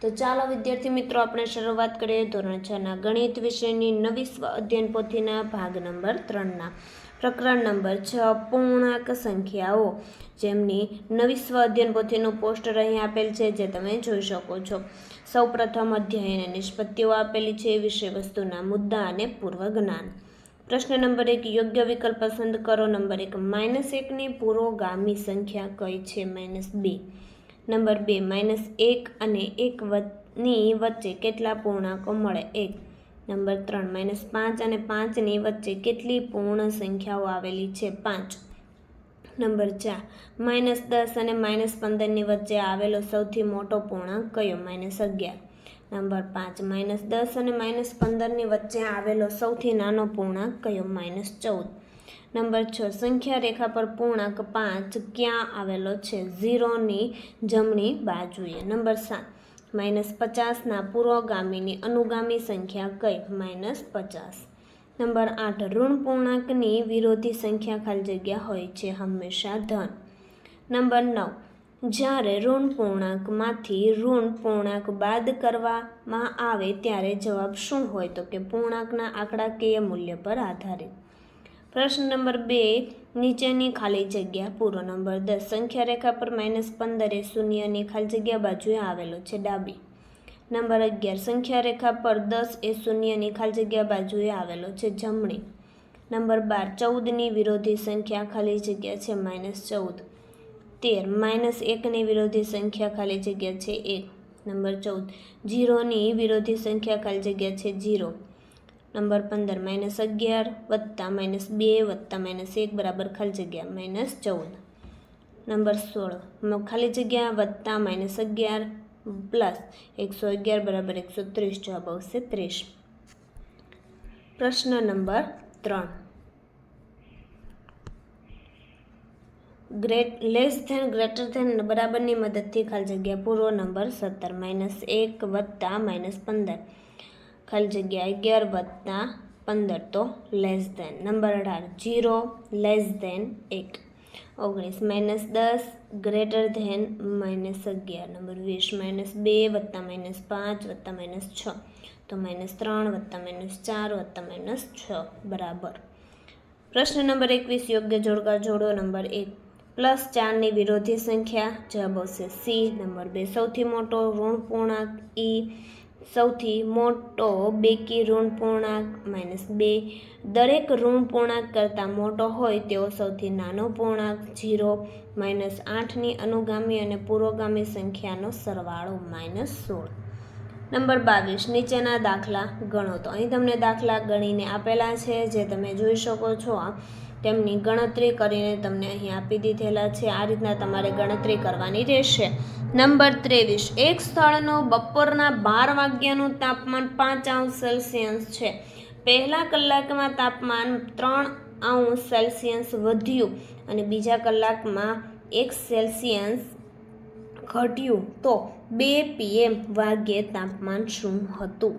તો ચાલો વિદ્યાર્થી મિત્રો, આપણે શરૂઆત કરીએ ધોરણ છના ગણિત વિષયની નવી સ્વ અધ્યયન પોથીના ભાગ નંબર ત્રણના પ્રકરણ નંબર છ, પૂર્ણાંક સંખ્યાઓ. જેમની નવી સ્વ અધ્યયન પોથીનું પોસ્ટર અહીં આપેલ છે, જે તમે જોઈ શકો છો. સૌપ્રથમ અધ્યાય અને નિષ્પત્તિઓ આપેલી છે વિષય વસ્તુના મુદ્દા અને પૂર્વ જ્ઞાન પ્રશ્ન નંબર એક, યોગ્ય વિકલ્પ પસંદ કરો. નંબર એક, માઇનસ એકની પુરોગામી સંખ્યા કઈ છે? માઇનસ બે. નંબર બે, માઇનસ એક અને એક ની વચ્ચે કેટલા પૂર્ણાંકો મળે? એક. નંબર ત્રણ, માઇનસ પાંચ અને પાંચની વચ્ચે કેટલી પૂર્ણ સંખ્યાઓ આવેલી છે? પાંચ. નંબર ચાર, માઇનસ દસ અને માઇનસ પંદરની વચ્ચે આવેલો સૌથી મોટો પૂર્ણાંક કયો? માઇનસ અગિયાર. નંબર પાંચ, માઇનસ દસ અને માઇનસ પંદરની વચ્ચે આવેલો સૌથી નાનો પૂર્ણાંક કયો? માઇનસ ચૌદ. નંબર છ, સંખ્યા રેખા પર પૂર્ણાંક પાંચ ક્યાં આવેલો છે? ઝીરોની જમણી બાજુએ. નંબર સાત, માઇનસ પચાસના પુરોગામીની અનુગામી સંખ્યા કઈ? માઇનસ પચાસ. નંબર આઠ, ઋણ પૂર્ણાંકની વિરોધી સંખ્યા ખાલી જગ્યા હોય છે હંમેશા ધન. નંબર નવ, જ્યારે ઋણ પૂર્ણાંકમાંથી ઋણ પૂર્ણાંક બાદ કરવામાં આવે ત્યારે જવાબ શું હોય? તો કે પૂર્ણાંકના આંકડાકીય મૂલ્ય પર આધારિત. પ્રશ્ન નંબર બે, નીચેની ખાલી જગ્યા પૂરો નંબર દસ. સંખ્યા રેખા પર માઇનસ પંદર એ શૂન્યની ખાલી જગ્યા બાજુએ આવેલો છે ડાબી. નંબર અગિયાર, સંખ્યા રેખા પર દસ એ શૂન્યની ખાલી જગ્યા બાજુએ આવેલો છે જમણી. નંબર બાર ચૌદની વિરોધી સંખ્યા ખાલી જગ્યા છે માઇનસ ચૌદ. તેર માઇનસ એકની વિરોધી સંખ્યા ખાલી જગ્યા છે એક. નંબર ચૌદ જીરોની વિરોધી સંખ્યા ખાલી જગ્યા છે જીરો. નંબર પંદર માઇનસ અગિયાર વત્તા માઇનસ બે વત્તા માઇનસ એક બરાબર ખાલી જગ્યા માઇનસ ચૌદ નંબર સોળ ખાલી જગ્યા વત્તા માઇનસ અગિયાર પ્લસ એકસો અગિયાર બરાબર એકસો ત્રીસ જવાબ આવશે ત્રીસ પ્રશ્ન નંબર ત્રણ great less than greater than બરાબરની મદદથી ખાલી જગ્યા પૂરો નંબર સત્તર માઇનસ એક વત્તા માઇનસ પંદર ખાલી જગ્યા અગિયાર વત્તા પંદર તો લેસ ધેન નંબર અઢાર જીરો લેસ ધેન એક ઓગણીસ માઇનસ દસ ગ્રેટર ધેન માઇનસ અગિયાર નંબર વીસ માઇનસ બે વત્તા માઇનસ પાંચ વત્તા માઇનસ છ તો માઇનસ ત્રણ વત્તા માઇનસ ચાર વત્તા માઇનસ છ બરાબર પ્રશ્ન નંબર એકવીસ યોગ્ય જોડકા જોડો નંબર એક પ્લસ ચારની વિરોધી સંખ્યા જવાબ આવશે સી નંબર બે સૌથી મોટો ઋણ પૂર્ણાંક ઈ સૌથી મોટો બેકી ઋણ પૂર્ણાંક માઇનસ બે. દરેક ઋણ પૂર્ણાંક કરતાં મોટો હોય તેવો સૌથી નાનો પૂર્ણાંક જીરો માઇનસ આઠની અનુગામી અને પુરોગામી સંખ્યાનો સરવાળો માઇનસ સોળ. નંબર બાવીસ, નીચેના દાખલા ગણો. તો અહીં તમને દાખલા ગણીને આપેલા છે, જે તમે જોઈ શકો છો. તેમની ગણતરી કરીને તમને અહીં આપી દીધેલા છે. આ રીતના તમારે ગણતરી કરવાની રહેશે. નંબર ત્રેવીસ. એક સ્થળનું બપોરના બાર વાગ્યાનું તાપમાન પાંચ અંશ સેલ્સિયસ છે. પહેલા કલાકમાં તાપમાન ત્રણ અંશ સેલ્સિયસ વધ્યું અને બીજા કલાકમાં એક સેલ્સિયસ ઘટ્યું. તો બે પીએમ વાગ્યે તાપમાન શું હતું?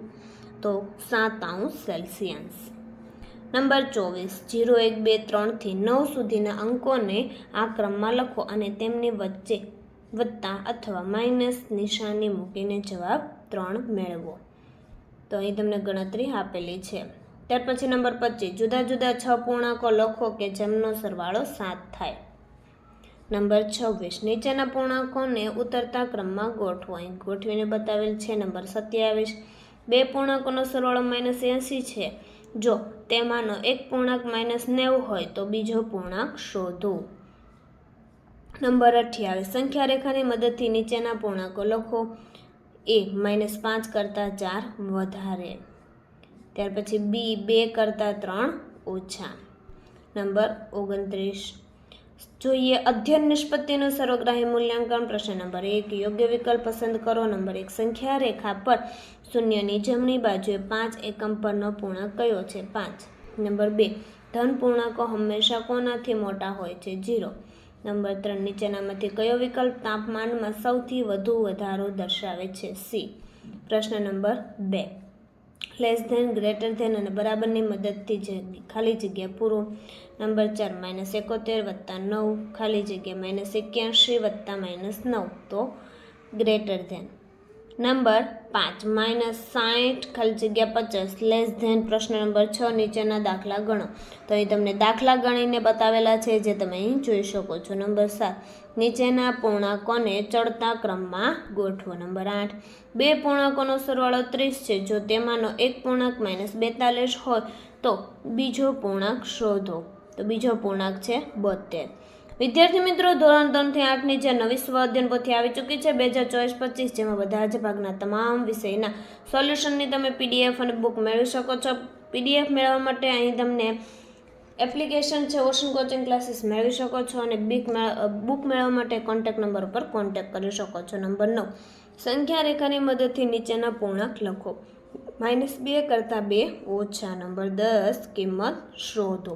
તો સાત અંશ સેલ્સિયસ. નંબર ચોવીસ, જીરો એક બે ત્રણથી નવ સુધીના અંકોને આ ક્રમમાં લખો અને તેમની વચ્ચે વત્તા અથવા માઇનસ નિશાની મૂકીને જવાબ ત્રણ મેળવો. તો અહીં તમને ગણતરી આપેલી છે. ત્યાર પછી નંબર પચીસ, જુદા જુદા છ પૂર્ણાંકો લખો કે જેમનો સરવાળો સાત થાય. નંબર છવ્વીસ, નીચેના પૂર્ણાંકોને ઉતરતા ક્રમમાં ગોઠવો. અહીં ગોઠવીને બતાવેલ છે નંબર સત્યાવીસ. બે પૂર્ણાંકોનો સરવાળો માઇનસ એંસી છે. જો તેમાંનો એક પૂર્ણાંક માઇનસ નેવું હોય તો બીજો પૂર્ણાંક શોધો. નંબર અઠ્યાવીસ સંખ્યા રેખાની મદદથી નીચેના પૂર્ણાંકો લખો. એ માઇનસ પાંચ કરતાં ચાર વધારે. ત્યાર પછી બી બે કરતાં ત્રણ ઓછા. નંબર ઓગણત્રીસ જોઈએ, અધ્યયન નિષ્પત્તિનું સર્વગ્રાહી મૂલ્યાંકન, પ્રશ્ન નંબર એક, યોગ્ય વિકલ્પ પસંદ કરો. નંબર એક સંખ્યા રેખા પર શૂન્યની જમણી બાજુએ પાંચ એકમ પરનો પૂર્ણાંક કયો છે? પાંચ. નંબર બે, ધન પૂર્ણાંકો હંમેશા કોનાથી મોટા હોય છે? ઝીરો. નંબર ત્રણ, નીચેનામાંથી કયો વિકલ્પ તાપમાનમાં સૌથી વધુ વધારો દર્શાવે છે? સી. પ્રશ્ન નંબર બે લેસ ધેન ગ્રેટર ધેન અને બરાબરની મદદથી ખાલી જગ્યા પૂરો નંબર ચાર માઇનસ એકોતેર વત્તા નવ, ખાલી જગ્યા માઇનસ એક્યાસી વત્તા માઇનસ નવ, તો ગ્રેટર ધેન નંબર પાંચ માઇનસ સાઠ ખાલી જગ્યા પચાસ લેસ ધેન પ્રશ્ન નંબર છ, નીચેના દાખલા ગણો. તો અહીં તમને દાખલા ગણીને બતાવેલા છે, જે તમે અહીં જોઈ શકો છો. નંબર સાત, નીચેના પૂર્ણાંકોને ચડતા ક્રમમાં ગોઠવો. નંબર આઠ, બે પૂર્ણાંકોનો સરવાળો ત્રીસ છે. જો તેમાંનો એક પૂર્ણાંક માઇનસ બેતાલીસ હોય, તો બીજો પૂર્ણાંક શોધો. તો બીજો પૂર્ણાંક છે બોતેર. વિદ્યાર્થી મિત્રો, ધોરણ ત્રણથી આઠની જે નવી સ્વ અધ્યયન પોથી આવી ચૂકી છે, બે હજાર ચોવીસ પચીસ જેમાં બધા જ ભાગના તમામ વિષયના સોલ્યુશનની તમે પીડીએફ અને બુક મેળવી શકો છો. પીડીએફ મેળવવા માટે અહીં તમને એપ્લિકેશન છે ઓશન કોચિંગ ક્લાસીસ મેળવી શકો છો અને બીક બુક મેળવવા માટે કોન્ટેક્ટ નંબર ઉપર કોન્ટેક્ટ કરી શકો છો નંબર નવ. સંખ્યા રેખાની મદદથી નીચેના પૂર્ણાંક લખો. માઇનસ બે કરતાં બે ઓછા નંબર દસ કિંમત શોધો.